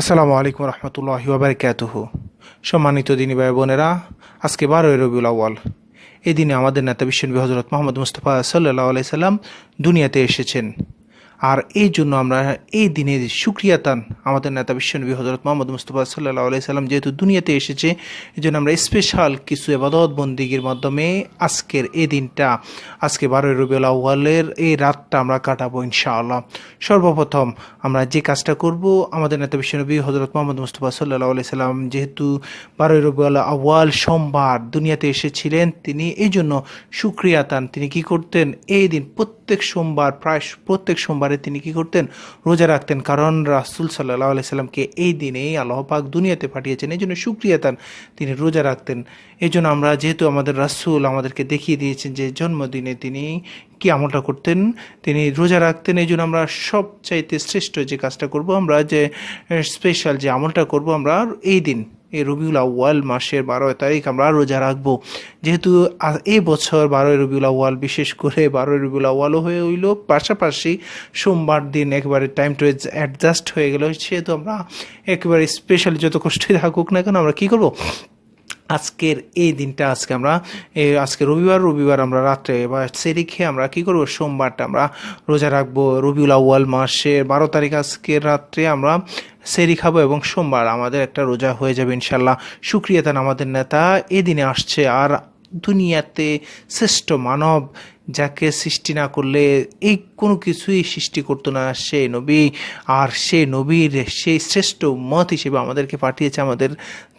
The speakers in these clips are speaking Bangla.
আসসালামু আলাইকুম রহমতুল্লাহ বারকাতুহ। সম্মানিত দিনী ভাই বোনেরা, আজকে বারোই রবিউল আওয়াল এই দিনে আমাদের নেতা বিশ্বনবী হজরত মোহাম্মদ মুস্তফা সাল্লাহ আলাইসাল্লাম দুনিয়াতে এসেছেন। আর এই জন্য আমরা এই দিনে সুক্রিয়াতান আমাদের নেতা বিশ্ব বিশ্বনবী হজরত মোহাম্মদ মুস্তফা সাল্লাহ আলাই সাল্লাম যেহেতু দুনিয়াতে এসেছে, এই জন্য আমরা স্পেশাল কিছু এবাদত বন্দিগির মাধ্যমে আজকের এই দিনটা, আজকে বারোই রবিউল আউ্য়ালের এই রাতটা আমরা কাটাবো ইনশাআল্লাহ। সর্বপ্রথম আমরা যে কাজটা করব, আমাদের নেতা বিশ্বনবী হজরত মোহাম্মদ মুস্তফা সাল্লাহ আলাই সাল্লাম যেহেতু বারোই রবিউল আউ্য়াল সোমবার দুনিয়াতে এসেছিলেন, তিনি এই জন্য সুক্রিয়াতান তিনি কি করতেন, এই দিন প্রত্যেক সোমবার, প্রায় প্রত্যেক সোমবারে তিনি কি করতেন? রোজা রাখতেন। কারণ রাসুল সাল্লাহ আলাই সাল্লামকে এই দিনেই আল্লাহ পাক দুনিয়াতে পাঠিয়েছেন। এই জন্য সুক্রিয়াতান তিনি রোজা রাখতেন। এই জন্য আমরা যেহেতু আমাদের রাসুল আমাদেরকে দেখিয়ে দিয়েছেন যে জন্মদিনে তিনি কি আমলটা করতেন, তিনি রোজা রাখতেন। এই জন্য আমরা সবচাইতে শ্রেষ্ঠ যে কাজটা করব আমরা যে স্পেশাল যে আমলটা করব আমরা এই দিন এই রবিউল আউ্য়াল মাসের বারো তারিখ আমরা রোজা রাখব। যেহেতু এই বছর বারোই রবিউল আউ্য়াল, বিশেষ করে বারোই রবিউল আউ্য়ালও হয়ে হইল পাশাপাশি সোমবার দিন একেবারে টাইম টু অ্যাডজাস্ট হয়ে গেল। সেহেতু আমরা একেবারে স্পেশালি যত কষ্টই থাকুক না কেন আমরা কী করব? আজকের এই দিনটা আজকে আমরা আজকে রবিবার রবিবার আমরা রাত্রে বা সেরি খেয়ে আমরা কি করব? সোমবারটা আমরা রোজা রাখব। রবিউল আউ্য়াল মাসের বারো তারিখ আজকের রাত্রে আমরা সেরি খাব এবং সোমবার আমাদের একটা রোজা হয়ে যাবে ইনশাল্লাহ সুক্রিয়া তান আমাদের নেতা। এই দিনে আসছে আর দুনিয়াতে শ্রেষ্ঠ মানব যাকে সৃষ্টি না করলে এই কোনো কিছুই সৃষ্টি করতো না। সে নবী আর সে নবীর সেই শ্রেষ্ঠ মত হিসেবে আমাদেরকে পাঠিয়েছে, আমাদের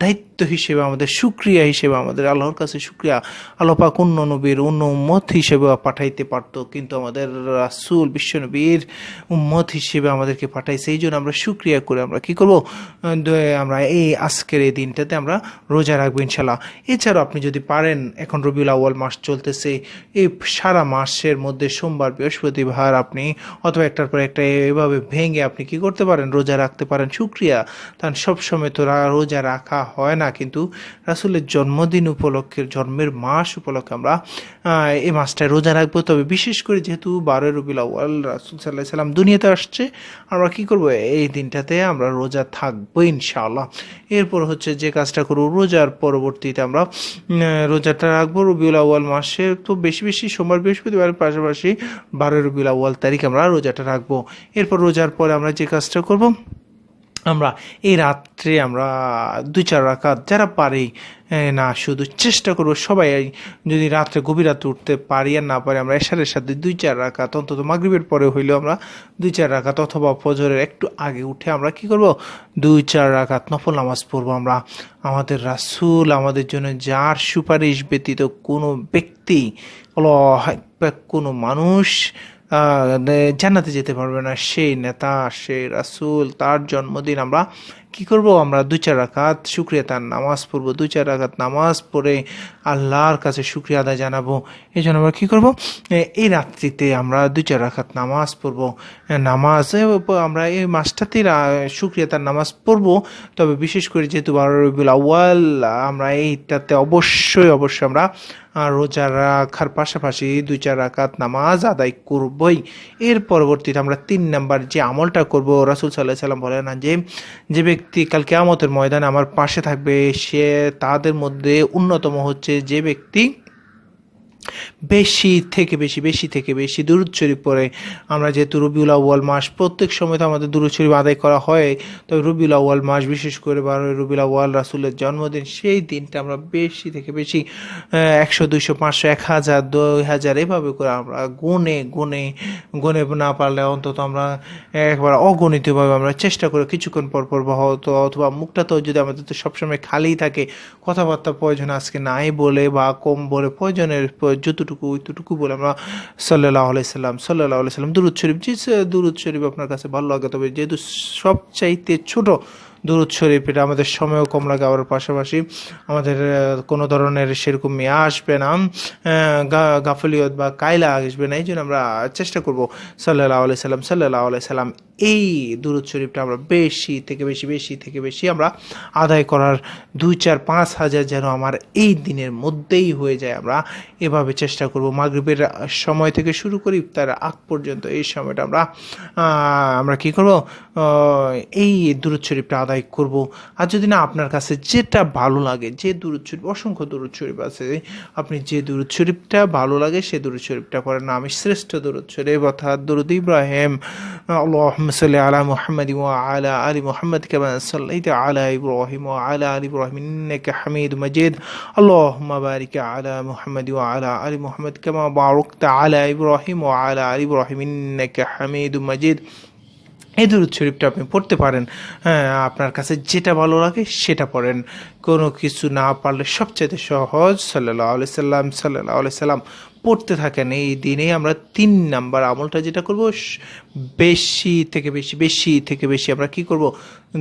দায়িত্ব হিসেবে, আমাদের সুক্রিয়া হিসেবে, আমাদের আল্লাহর কাছে সুক্রিয়া। আল্লাহ পাক অন্য নবীর, অন্য মত হিসেবে পাঠাইতে পারতো, কিন্তু আমাদের রাসুল বিশ্বনবীর উম্মত হিসেবে আমাদেরকে পাঠাইছে। এই জন্য আমরা সুক্রিয়া করে। আমরা কি করব? আমরা এই আজকের এই দিনটাতে আমরা রোজা রাখব ইনশাল্লাহ এছাড়াও আপনি যদি পারেন, এখন রবিউল আউ্য়াল মাস চলতেছে, এই সারা মাসের মধ্যে সোমবার, বৃহস্পতিবার আপনি অথবা একটার পর একটা এভাবে ভেঙে আপনি কি করতে পারেন? রোজা রাখতে পারেন। সুক্রিয়া তার সবসময় তো রোজা রাখা হয় না। কিন্তু রাসুলের জন্মদিন উপলক্ষে, জন্মের মাস উপলক্ষে আমরা এই মাসটায় রোজা রাখব। তবে বিশেষ করে যেহেতু বারোই রবিউল আউ্য়াল রাসুল সাল্লাহ সাল্লাম দুনিয়াতে আসছে, আমরা কি করব? এই দিনটাতে আমরা রোজা থাকব ইনশাআল্লাহ। এরপর হচ্ছে যে কাজটা করব, রোজার পরবর্তীতে আমরা রোজাটা রাখব। রবিউল আউ্য়াল মাসে তো বেশি বেশি সোমবার বৃহস্পতিবারের পাশাপাশি বারোই রবিউল আউ্য়াল তারিখ আমরা রোজাটা রাখব। এরপর রোজার পরে আমরা যে কাজটা করব, আমরা এই রাত্রে আমরা দুই চার রাকাত যারা পারি না, শুধু চেষ্টা করব সবাই, যদি রাত্রে গভীর রাতে উঠতে পারি আর না পারি, আমরা এশারের সাথে দুই চার রাকাত, অন্তত মাগরিবের পরে হইলেও আমরা দুই চার রাকাত অথবা ফজরের একটু আগে উঠে আমরা কি করব, দুই চার রাকাত নফল নামাজ পড়ব আমরা। আমাদের রাসূল, আমাদের জন্য যার সুপারিশ ব্যতীত কোনো ব্যক্তি কোনো মানুষ জান্নাতে যেতে পারবে না। সেই নেতা, সেই রাসূল, তার জন্মদিন আমরা কি করব? আমরা দু চার রাকাত শুক্রিয়া তার নামাজ পড়ব। দু চার রাকাত নামাজ পড়ে আল্লাহর কাছে শুক্রিয়া আদায় জানাব। এই জন্য আমরা কি করব? এই রাত্রিতে আমরা দুই চার রাকাত নামাজ পড়ব। নামাজ আমরা এই মাসটাতেই শুক্রিয়া তার নামাজ পড়ব। তবে বিশেষ করে যেহেতু বারো রবিউল আউ্য়াল, আমরা এইটাতে অবশ্যই অবশ্যই আমরা রোজা রাখার পাশাপাশি দুই, চার রাকাত নামাজ আদায় করবই। এর পরবর্তীতে আমরা তিন নাম্বার যে আমলটা করব, রাসুল সাল্লাহ সাল্লাম বলে না যে যে ব্যক্তি কাল কেয়ামতের ময়দানে আমার পাশে থাকবে, সে তাদের মধ্যে অন্যতম হচ্ছে যে ব্যক্তি বেশি থেকে বেশি বেশি থেকে বেশি দুরুদ শরীফ পড়ে। আমরা যেহেতু রবিউল আউ্য়াল মাস, প্রত্যেক সময় তো আমাদের দুরুদ শরীফ আদায় করা হয়। তবে রবিউল আউ্য়াল মাস বিশেষ করে বারোই রবিউল আউ্য়াল রাসুলের জন্মদিন, সেই দিনটা আমরা বেশি থেকে বেশি একশো, দুইশো, পাঁচশো, এক হাজার, দুই হাজার এভাবে করে আমরা গুনে গুনে গুনে না পারলে অন্তত আমরা একবার অগণিতভাবে আমরা চেষ্টা করে কিছুক্ষণ পর পর বা হয়তো অথবা মুখটা তো যদি আমাদের তো সবসময় খালিই থাকে, কথাবার্তা প্রয়োজন আজকে নাই বলে বা কম বলে প্রয়োজনের প- যতটুকু ওইটুকু বলে আমরা সাল্লাহ আলাইসাল্লাম সাল্লাহ আলাইসাল্লাম দুরুদ শরীফ। যে দুরুদ শরীফ আপনার কাছে ভালো লাগে, তবে যেহেতু সবচাইতে ছোট দুরুদ শরীফ, এটা আমাদের সময়ও কম লাগে আবার পাশাপাশি আমাদের কোনো ধরনের সেরকম মেয়ে আসবে না গাফলিয়ত বা কায়লা আসবে না এই জন্য আমরা চেষ্টা করব সাল্লাহ আলাই সাল্লাম সাল্লাহ আলাই সাল্লাম, এই দুরুদ শরীফটা আমরা বেশি থেকে বেশি বেশি থেকে বেশি আমরা আদায় করার দুই চার পাঁচ হাজার যেন আমার এই দিনের মধ্যেই হয়ে যায় আমরা এভাবে চেষ্টা করব। মাগরিবের সময় থেকে শুরু করি তার আগ পর্যন্ত এই সময়টা আমরা আমরা কি করব? এই দুরুদ শরীফটা আদায় করব আর যদি না আপনার কাছে যেটা ভালো লাগে যে দুরুদ শরীফ অসংখ্য দুরুদ শরীফ আছে আপনি যে দুরুদ শরীফটা ভালো লাগে সে দুরুদ শরীফটা পড়েন না আমি শ্রেষ্ঠ দুরুদ শরীফ অর্থাৎ দুরুদ ইব্রাহিম اللهم صل على محمد وعلى آل محمد كما صليت على إبراهيم وعلى آل إبراهيم إنك حميد مجيد اللهم بارك على محمد وعلى آل محمد كما باركت على إبراهيم وعلى آل إبراهيم إنك حميد مجيد এই দুরুদ শরীফটা আপনি পড়তে পারেন। হ্যাঁ আপনার কাছে যেটা ভালো লাগে সেটা পড়েন। কোনো কিছু না পারলে সবচেয়ে সহজ সাল্লাহ আলি সাল্লাম সাল্লাহ আলি সাল্লাম পড়তে থাকেন। এই দিনে আমরা তিন নাম্বার আমলটা যেটা করব বেশি থেকে বেশি বেশি থেকে বেশি আমরা কি করব?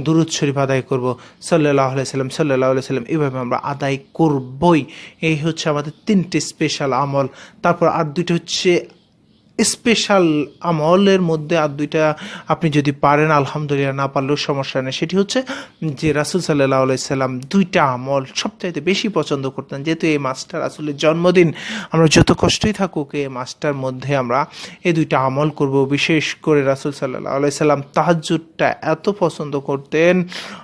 দুরুদ শরীফ আদায় করব। সাল্লাহ সাল্লাম সাল্লাহ সাল্লাম এইভাবে আমরা আদায় করবই। এই হচ্ছে আমাদের তিনটে স্পেশাল আমল। তারপর আর দুইটা হচ্ছে স্পেশাল আমলের মধ্যে আর দুইটা আপনি যদি পারেন, আলহামদুলিল্লাহ, না পারলেও সমস্যা নেই। সেটি হচ্ছে যে রাসুল সাল্লাহ সাল্লাম দুইটা আমল সবচাইতে বেশি পছন্দ করতেন। যেহেতু এই মাসটা রাসুলের জন্মদিন, আমরা যত কষ্টই থাকুক এই মাসটার মধ্যে আমরা এই দুইটা আমল করব। বিশেষ করে রাসুল সাল্লাহ সাল্লাম তাহাজুদটা এত পছন্দ করতেন।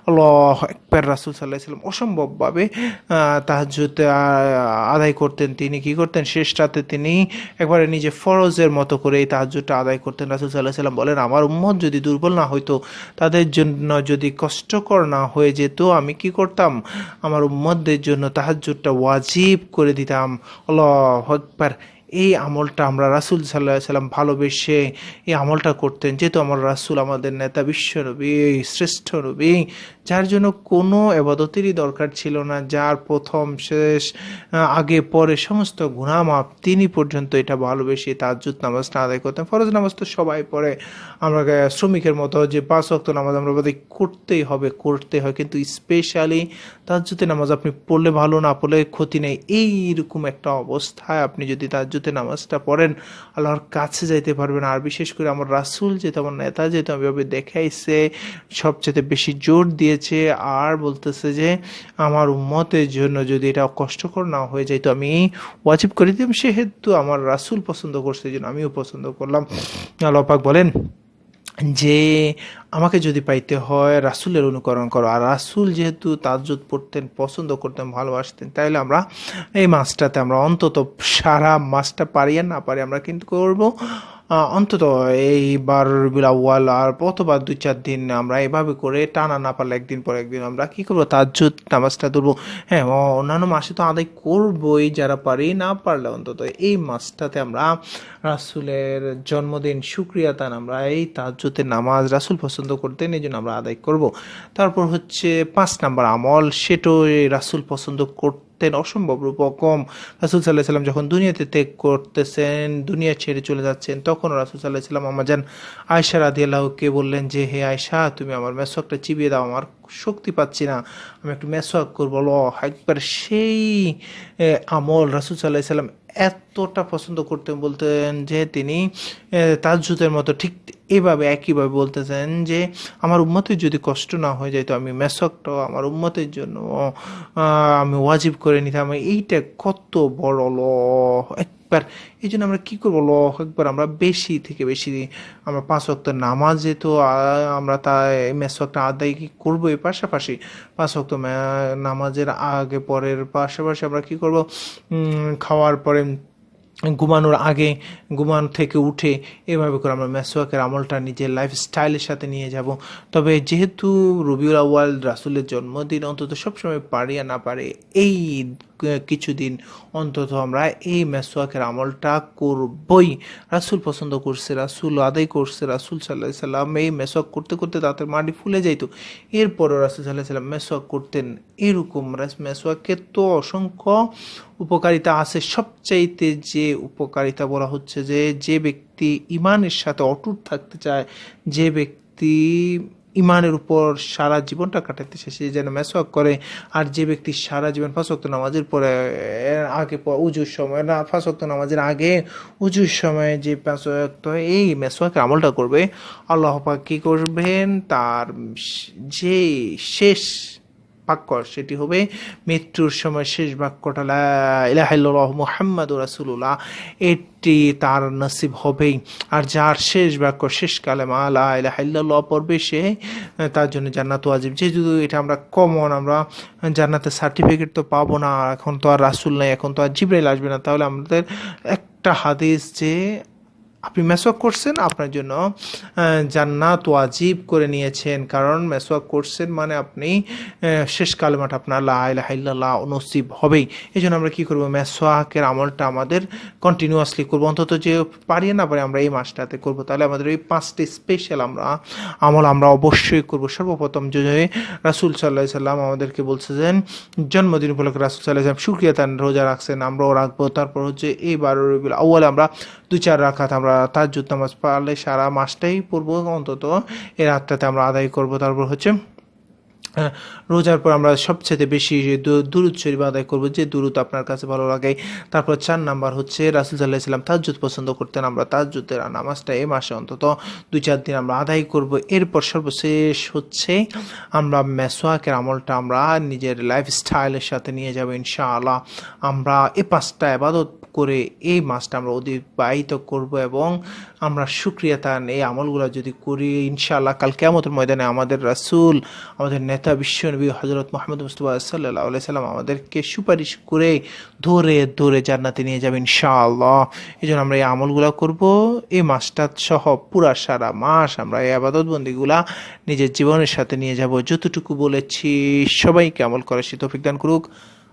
আল্লাহ একবার রাসুল সাল্লাহ সাল্লাম অসম্ভবভাবে তাহাজুদ আদায় করতেন। তিনি কি করতেন? শেষ রাতে তিনি একবারে নিজে ফরজের মতো করে এই তাহাজুটা আদায় করতেন রাসুল সাল্লাহ সাল্লাম বলেন, আমার উম্মত যদি দুর্বল না হইতো, তাদের জন্য যদি কষ্টকর না হয়ে যেত, আমি কি করতাম? আমার উম্মতদের জন্য তাহাজুটটা ওয়াজিব করে দিতাম। আল্লাহ আকবার। এই আমলটা আমরা রাসুল সাল্লাহ সাল্লাম ভালোবেসে এই আমলটা করতেন। যেহেতু আমার রাসুল আমাদের নেতা, বিশ্ব নবী, শ্রেষ্ঠ নবী, যার জন্য কোনো এবাদতেরই দরকার ছিল না। যার প্রথম, শেষ, আগে, পরে সমস্ত গুণামাপ তিনি পর্যন্ত এটা ভালোবেসে তাজ্জুদ নামাজটা আদায় করতেন। ফরজ নামাজ তো সবাই পড়ে। আমরা শ্রমিকের মতো যে পাঁচ অক্ত নামাজ আমরা বোধহয় করতেই হবে, করতে হয়। কিন্তু স্পেশালি তাজ্জুতে নামাজ আপনি পড়লে ভালো, না পড়লে ক্ষতি নেই। এইরকম একটা অবস্থায় আপনি যদি তাজ্জুতে নামাজটা পড়েন, আল্লাহর কাছে যাইতে পারবেন। আর বিশেষ করে আমার রাসুল যেহেতু, আমার নেতা যেহেতু, আমি ভাবে দেখাইছে সবচেয়ে বেশি জোর দিয়েছে আর বলতেছে যে, আমার উম্মতের জন্য যদি এটা কষ্টকর না হয়ে যায়, তো আমি ওয়াজিব করে দিলাম সেহেতু আমার রাসুল পছন্দ করছে এই জন্য আমিও পছন্দ করলাম। আল্লাহ পাক বলেন যে আমাকে যদি পাইতে হয় রাসুলের অনুকরণ করো। আর রাসুল যেহেতু তাজুদ পড়তেন, পছন্দ করতেন, ভালোবাসতেন, তাইলে আমরা এই মাছটাতে আমরা অন্তত সারা মাছটা পারি আর না পারি আমরা কিন্তু করব। অন্তত এইবার বিলাওয়াল আর অথবা দুই চার দিন আমরা এভাবে করে টানা না পারলে একদিন পর একদিন আমরা কি করব? তাজ্জুদ নামাজটা ধরবো। হ্যাঁ অন্যান্য মাসে তো আদায় করবোই যারা পারি, না পারলে অন্তত এই মাসটাতে আমরা রাসুলের জন্মদিন সুক্রিয়া তান আমরা এই তাজ্জুদের নামাজ রাসুল পছন্দ করতেন, এই জন্য আমরা আদায় করব। তারপর হচ্ছে পাঁচ নাম্বার আমল সেটাও এই রাসুল পছন্দ করতেন অসম্ভব রূপকম রাসুল সাল্লাহ সাল্লাম যখন দুনিয়াতে ত্যাগ করতেছেন, দুনিয়া ছেড়ে চলে যাচ্ছেন তখন রাসুল সাল্লাহ সাল্লাম আমাজান আয়সা রাদি আল্লাহকে বললেন যে, হে আয়সা তুমি আমার মেসকটা চিবিয়ে দাও আমার শক্তি পাচ্ছি না। আমি একটু মেসওয়াক করব। ল একবার সেই আমল রাসুল সাল্লাহ সাল্লাম এতটা পছন্দ করতেন, বলতেন যে তিনি তাজুতের মতো ঠিক এভাবে, একইভাবে বলতেছেন যে, আমার উম্মতের যদি কষ্ট না হয়ে যায় তো আমি মেসকটাও আমার উম্মতের জন্য আমি ওয়াজিব করে নিতাম। এইটা কত বড় ল একবার। এই জন্য আমরা কি করব? ল একবার আমরা বেশি থেকে বেশি আমরা পাঁচ ওয়াক্ত নামাজে তো আমরা তা মেসকটা আদায় কি করব এর পাশাপাশি? পাঁচ মা- নামাজের আগে, পরের পাশাপাশি আমরা কি করব? খাওয়ার পরে ঘুমানোর আগে, ঘুমানো থেকে উঠে এভাবে করে আমরা মেসোয়াকের আমলটা নিজের লাইফ স্টাইলের সাথে নিয়ে যাব। তবে যেহেতু রবিউল আউয়াল রাসুলের জন্মদিন অন্তত সবসময় পারি আর না পারে, এই কিছুদিন অন্তত আমরা এই মেসোয়াকের আমলটা করবই। রাসুল পছন্দ করছে, রাসুল আদায় করছে, রাসুল সাল্লাহ সাল্লাম এই মেসোয়াক করতে করতে দাঁতের মাটি ফুলে যাইতো। এরপরও রাসুল সাল্লাহ সাল্লাম মেসোয়াক করতেন এরকম। মেসোয়াকের তো অসংখ্য উপকারিতা আছে। সবচাইতে যে উপকারিতা বলা হচ্ছে যে যে ব্যক্তি ইমানের সাথে অটুট থাকতে চায়, যে ব্যক্তি ইমানের উপর সারা জীবনটা কাটাতে চায় সে যেন মেসওয়াক করে। আর যে ব্যক্তি সারা জীবন ফাঁসক্ত নামাজের পরে আগে উজুর সময় না ফাঁসক্ত নামাজের আগে উজুর সময় যে ফাঁসক্ত এই মেসওয়াকের আমলটা করবে, আল্লাহ পাক কী করবেন? তার যে শেষ বাক্য সেটি হবে, মৃত্যুর সময় শেষ বাক্যটা, লা ইলাহা ইল্লাল্লাহ মুহাম্মাদুর রাসূলুল্লাহ। এটি তার নসিব হবেই। আর যার শেষ বাক্য, শেষ কালেমা, লা ইলাহা ইল্লাল্লাহ পড়বে সে, তার জন্য জান্নাত ওয়াজিব যেহেতু এটা আমরা কমন আমরা জান্নাতের সার্টিফিকেট তো পাবো না এখন তো আর রাসূল নাই, এখন তো আর জিব্রাইল আসবে না, তাহলে আমাদের একটা হাদিস যে আপনি মেসওয়াক করছেন, আপনার জন্য জান্নাত ওয়াজিব করে নিয়েছেন। কারণ মেসওয়াক করছেন মানে আপনি শেষ কালেমাটা আপনার লা ইলাহা ইল্লাল্লাহ নসিব হবেই। এই জন্য আমরা কী করব? মেসওয়াকের আমলটা আমাদের কন্টিনিউয়াসলি করব। অন্তত যে পারি না পারি আমরা এই মাসটাতে করব। তাহলে আমাদের এই পাঁচটি স্পেশাল আমরা, আমল আমরা অবশ্যই করব। সর্বপ্রথম যে রাসুল সাল্লাহ সাল্লাম আমাদেরকে বলছে যে, জন্মদিন উপলক্ষে রাসুল সাল্লাহ সাল্লাম শুক্রিয়া তান রোজা রাখছেন আমরাও রাখব। তারপর হচ্ছে এই বারো রবিউল আউ্বালে আমরা দু চার রাখাত আমরা তাজ্জুদ নামাজ পারলে সারা মাসটাই পড়ব অন্তত। এই রাতটাতে আমরা আদায় করব। তারপর হচ্ছে রোজার পর আমরা সবচেয়ে বেশি দুরুদ শরীফ আদায় করব, যে দুরুদ আপনার কাছে ভালো লাগে। তারপর চার নাম্বার হচ্ছে, রাসুল সাল্লাহ সাল্লাম তাজ্জুদ পছন্দ করতেন। আমরা তাজ্জুদের নামাজটা এই মাসে অন্তত দুই চার দিন আমরা আদায় করব। এরপর সর্বশেষ হচ্ছে, আমরা মেসোয়াকের আমলটা আমরা নিজের লাইফস্টাইলের সাথে নিয়ে যাব ইনশাআল্লাহ। আমরা এই পাঁচটা আবাদত করে এই মাসটা আমরা অতিবাহিত করব এবং আমরা সুক্রিয়া তান এই আমলগুলো যদি করি, ইনশাআল্লাহ কাল কেমতের ময়দানে আমাদের রাসূল, আমাদের নেতা বিশ্বনবী হজরত মোহাম্মদ মুস্তফা সাল্লাহ সাল্লাম আমাদেরকে সুপারিশ করে ধরে ধরে জান্নাতে নিয়ে যাবে ইনশাআল্লাহ। এই জন্য আমরা এই আমলগুলো করব। এই মাসটা সহ পুরা সারা মাস আমরা এই আবাদত বন্দিগুলা নিজের জীবনের সাথে নিয়ে যাব। যতটুকু বলেছি, সবাইকে আমল করার সে তৌফিক দান করুক।